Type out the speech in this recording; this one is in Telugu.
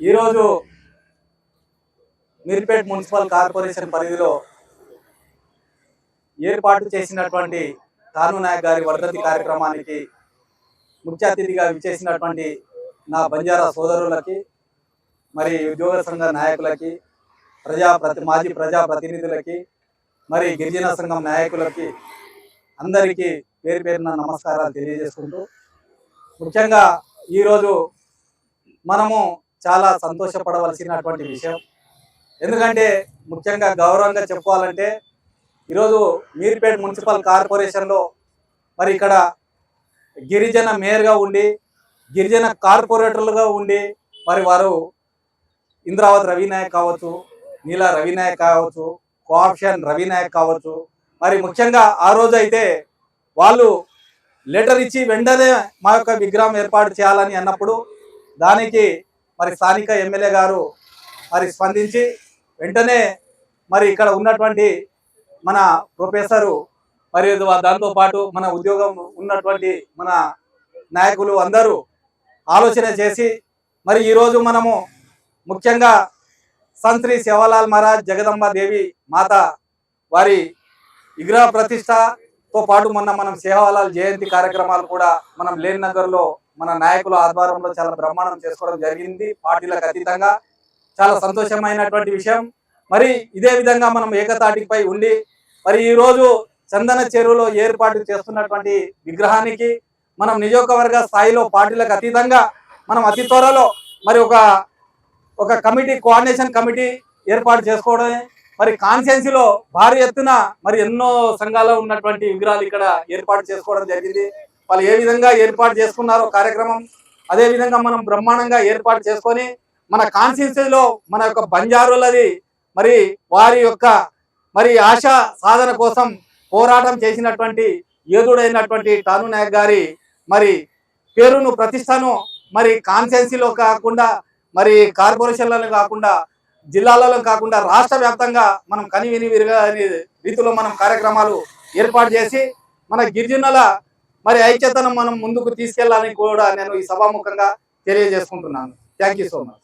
ఈరోజు మీర్పేట్ మున్సిపల్ కార్పొరేషన్ పరిధిలో ఏర్పాటు చేసినటువంటి తాను నాయక్ గారి వర్ధంతి కార్యక్రమానికి ముఖ్య అతిథిగా విచ్చేసినటువంటి నా బంజారా సోదరులకి మరి ఉద్యోగ సంఘ నాయకులకి ప్రజా ప్రతి మాజీ ప్రజా ప్రతినిధులకి మరి గిరిజన సంఘం నాయకులకి అందరికీ పేరు పేరున నమస్కారాలు తెలియజేసుకుంటూ ముఖ్యంగా ఈరోజు మనము చాలా సంతోషపడవలసినటువంటి విషయం. ఎందుకంటే ముఖ్యంగా గౌరవంగా చెప్పుకోవాలంటే ఈరోజు మీర్పేట్ మున్సిపల్ కార్పొరేషన్లో మరి ఇక్కడ గిరిజన మేయర్గా ఉండి గిరిజన కార్పొరేటర్లుగా ఉండి మరి వారు ఇంద్రావతి రవినాయక్ కావచ్చు నీలా రవినాయక్ కావచ్చు కోఆప్షన్ రవినాయక్ కావచ్చు. మరి ముఖ్యంగా ఆ రోజు అయితే వాళ్ళు లెటర్ ఇచ్చి వెంటనే మా యొక్క విగ్రహం ఏర్పాటు చేయాలని అన్నప్పుడు దానికి మరి స్థానిక ఎమ్మెల్యే గారు మరి స్పందించి వెంటనే మరి ఇక్కడ ఉన్నటువంటి మన ప్రొఫెసరు మరి దాంతో పాటు మన ఉద్యోగం ఉన్నటువంటి మన నాయకులు అందరూ ఆలోచన చేసి మరి ఈరోజు మనము ముఖ్యంగా సంత్రి శివలాల్ మహారాజ్ జగదంబ దేవి మాత వారి విగ్రహ ప్రతిష్టతో పాటు మొన్న మనం శివలాల్ జయంతి కార్యక్రమాలు కూడా మనం లేన్ నగర్లో మన నాయకుల ఆధ్వర్యంలో చాలా బ్రహ్మాండం చేసుకోవడం జరిగింది. పార్టీలకు అతీతంగా చాలా సంతోషమైనటువంటి విషయం. మరి ఇదే విధంగా మనం ఏకతాటిపై ఉండి మరి ఈ రోజు చందన చెరువులో ఏర్పాటు చేస్తున్నటువంటి విగ్రహానికి మనం నియోజకవర్గ స్థాయిలో పార్టీలకు అతీతంగా మనం అతి త్వరలో మరి ఒక ఒక కమిటీ కోఆర్డినేషన్ కమిటీ ఏర్పాటు చేసుకోవడమే. మరి కాన్స్టిట్యున్సీలో భారీ ఎత్తున మరి ఎన్నో సంఘాలు ఉన్నటువంటి విగ్రహాలు ఇక్కడ ఏర్పాటు చేసుకోవడం జరిగింది. వాళ్ళు ఏ విధంగా ఏర్పాటు చేసుకున్నారో కార్యక్రమం అదే విధంగా మనం బ్రహ్మాండంగా ఏర్పాటు చేసుకొని మన కాన్స్టిట్యూన్సీలో మన యొక్క బంజారులది మరి వారి యొక్క మరి ఆశ సాధన కోసం పోరాటం చేసినటువంటి యోధుడైనటువంటి టాను నాయక్ గారి మరి పేరును ప్రతిష్టను మరి కాన్స్టిట్యున్సీలో కాకుండా మరి కార్పొరేషన్లలో కాకుండా జిల్లాలలో కాకుండా రాష్ట్ర వ్యాప్తంగా మనం కనివిని విరగని రీతిలో మనం కార్యక్రమాలు ఏర్పాటు చేసి మన గిరిజనుల మరి ఐక్యతను మనం ముందుకు తీసుకెళ్ళాలని కూడా నేను ఈ సభాముఖంగా తెలియజేసుకుంటున్నాను. Thank you so much